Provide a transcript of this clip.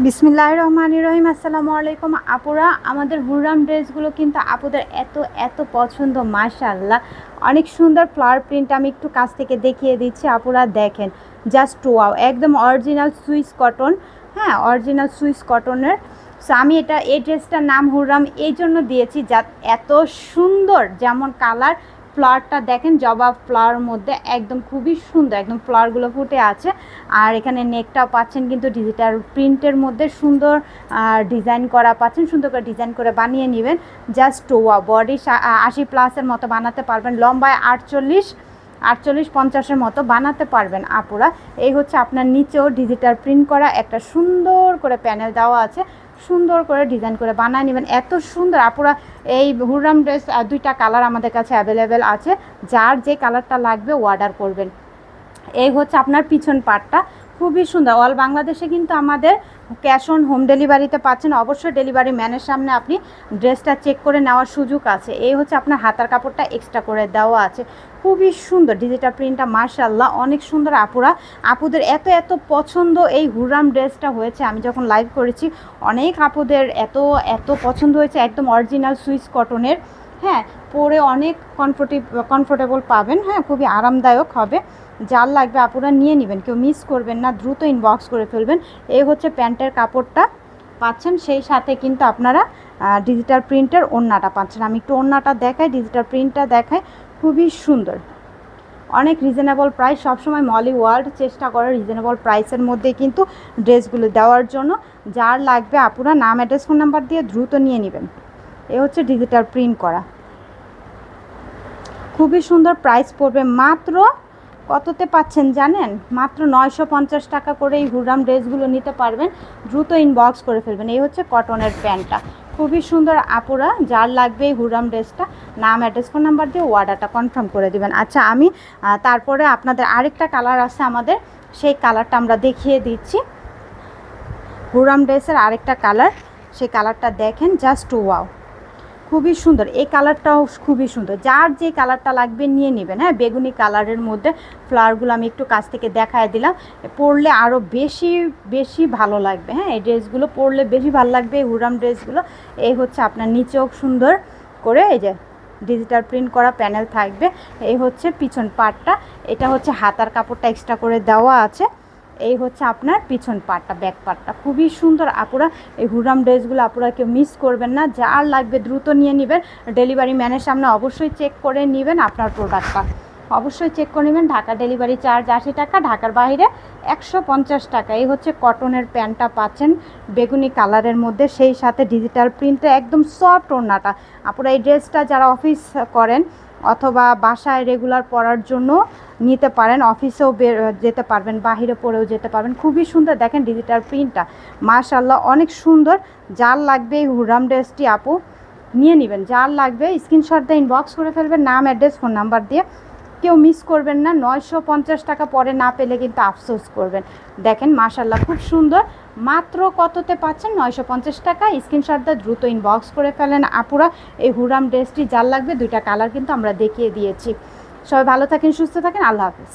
বিসমিল্লাহ রহমান রহিম, আসসালামু আলাইকুম। আপুরা, আমাদের হুররাম ড্রেসগুলো কিন্তু আপুদের এত এত পছন্দ মাশাল্লাহ অনেক সুন্দর ফ্লাওয়ার প্রিন্ট আমি একটু কাছ থেকে দেখিয়ে দিচ্ছি, আপুরা দেখেন। জাস্ট ওয়াও একদম অরিজিনাল সুইস কটন হ্যাঁ অরিজিনাল সুইস কটনের সো আমি এটা, এই ড্রেসটার নাম হুররাম এই জন্য দিয়েছি, যা এত সুন্দর, যেমন কালার ফ্লাওয়ারটা দেখেন, জবা ফ্লাওয়ার মধ্যে একদম খুবই সুন্দর, একদম ফ্লাওয়ারগুলো ফুটে আছে। আর এখানে নেকটাও পাচ্ছেন কিন্তু ডিজিটাল প্রিন্টের মধ্যে সুন্দর ডিজাইন করা পাচ্ছেন। সুন্দর করে ডিজাইন করে বানিয়ে নেবেন। জাস্ট ওয়া বডি আশি প্লাসের মতো বানাতে পারবেন। লম্বায় আটচল্লিশ আটচল্লিশ পঞ্চাশের মতো বানাতে পারবেন আপুরা। এই হচ্ছে আপনার নিচেও ডিজিটাল প্রিন্ট করা একটা সুন্দর করে প্যানেল দেওয়া আছে। সুন্দর করে ডিজাইন করে বানায় নেবেন। এত সুন্দর, আপুরা এই হুররাম ড্রেস দুইটা কালার আমাদের কাছে অ্যাভেলেবেল আছে। যার যে কালারটা লাগবে অর্ডার করবেন। এই হচ্ছে আপনার পিছন পার্টটা খুবই সুন্দর। অল বাংলাদেশে কিন্তু আমাদের ক্যাশ অন হোম ডেলিভারিতে পাচ্ছেন। অবশ্যই ডেলিভারি ম্যানের সামনে আপনি ড্রেসটা চেক করে নেওয়ার সুযোগ আছে। এই হচ্ছে আপনার হাতার কাপড়টা এক্সট্রা করে দেওয়া আছে। খুবই সুন্দর ডিজিটাল প্রিন্টটা মার্শাল্লাহ অনেক সুন্দর আপুরা। আপুদের এত এত পছন্দ এই হুরাম ড্রেসটা হয়েছে। আমি যখন লাইভ করেছি, অনেক আপুদের এত এত পছন্দ হয়েছে, একদম অরিজিনাল সুইস কটনের হ্যাঁ পরে অনেক কমফোর্টেব কমফোর্টেবল পাবেন। হ্যাঁ খুবই আরামদায়ক হবে। যার লাগবে আপুরা নিয়ে নেবেন। কেউ মিস করবেন না, দ্রুত ইনবক্স করে ফেলবেন। এই হচ্ছে প্যান্টের কাপড়টা। পাচ্ছেন, সেই সাথে কিন্তু আপনারা ডিজিটাল প্রিন্টের ওড়নাটা পাচ্ছেন। আমি একটু ওড়নাটা দেখাই ডিজিটাল প্রিন্টটা দেখাই। খুবই সুন্দর। অনেক রিজনেবল প্রাইস সবসময় মলি ওয়ার্ল্ড চেষ্টা করে রিজনেবল প্রাইসের মধ্যে কিন্তু ড্রেসগুলো দেওয়ার জন্য। যার লাগবে আপুরা নাম অ্যাড্রেস ফোন নাম্বার দিয়ে দ্রুত নিয়ে নেবেন। এ হচ্ছে ডিজিটাল প্রিন্ট করা। খুবই সুন্দর প্রাইস পড়বে। মাত্র কততে পাচ্ছেন জানেন? মাত্র নয়শো পঞ্চাশ টাকা করে এই হুরাম ড্রেসগুলো নিতে পারবেন। দ্রুত ইনবক্স করে ফেলবেন। এই হচ্ছে কটনের প্যান্টটা। খুবই সুন্দর আপুরা, যার লাগবে এই হুরাম ড্রেসটা, নাম অ্যাড্রেস ফোন নাম্বার দিয়ে অর্ডারটা কনফার্ম করে দেবেন। আচ্ছা আমি তারপরে আপনাদের আরেকটা কালার আছে আমাদের, সেই কালারটা আমরা দেখিয়ে দিচ্ছি। হুরাম ড্রেসের আরেকটা কালার সেই কালারটা দেখেন জাস্ট ওয়াও খুবই সুন্দর। এই কালারটাও খুবই সুন্দর। যার যে কালারটা লাগবে নিয়ে নেবেন। হ্যাঁ বেগুনি কালারের মধ্যে ফ্লাওয়ারগুলো আমি একটু কাছ থেকে দেখায় দিলাম। পরলে আরও বেশি বেশি ভালো লাগবে। হ্যাঁ এই ড্রেসগুলো পরলে বেশি ভালো লাগবে, এই হুরাম ড্রেসগুলো এই হচ্ছে আপনার নিচেও সুন্দর করে এই যে ডিজিটাল প্রিন্ট করা প্যানেল থাকবে। এই হচ্ছে পিছন পার্টটা এটা হচ্ছে হাতার কাপড়টা এক্সট্রা করে দেওয়া আছে। এই হচ্ছে আপনার পিছন পাটটা ব্যাক পাটটা। খুবই সুন্দর আপুরা, এই হুরাম ড্রেসগুলো আপুরা কেউ মিস করবেন না। যার লাগবে দ্রুত নিয়ে নেবেন। ডেলিভারি ম্যানের সামনে অবশ্যই চেক করে নেবেন আপনার প্রোডাক্টটা অবশ্যই চেক করে নেবেন। ঢাকা ডেলিভারি চার্জ আশি টাকা, ঢাকার বাইরে একশো পঞ্চাশ টাকা। এই হচ্ছে কটনের প্যান্টটা পাচ্ছেন বেগুনি কালারের মধ্যে। সেই সাথে ডিজিটাল প্রিন্টে একদম সফট ওড়নাটা। আপনারা এই ড্রেসটা যারা অফিস করেন অথবা বাসায় রেগুলার পরার জন্য নিতে পারেন অফিসেও বের, যেতে পারবেন, বাহিরে পরেও যেতে পারবেন। খুবই সুন্দর দেখেন ডিজিটাল প্রিন্টটা মাশাল্লাহ অনেক সুন্দর। যার লাগবে এই হুরাম ড্রেসটি আপু নিয়ে নেবেন। যার লাগবে স্ক্রিনশট দিয়ে ইনবক্স করে ফেলবেন, নাম অ্যাড্রেস ফোন নাম্বার দিয়ে। কেউ মিস করবেন না, নয়শো পঞ্চাশ টাকা পরে না পেলে কিন্তু আফসোস করবেন। দেখেন মাশাল্লাহ খুব সুন্দর। মাত্র কততে পাচ্ছেন? নয়শো পঞ্চাশ টাকা। স্ক্রিনশটটা দ্রুত ইনবক্স করে ফেলেন আপুরা। এই হুরাম ড্রেসটি যার লাগবে দুইটা কালার কিন্তু আমরা দেখিয়ে দিয়েছি। সবাই ভালো থাকেন, সুস্থ থাকেন। আল্লাহ হাফিজ।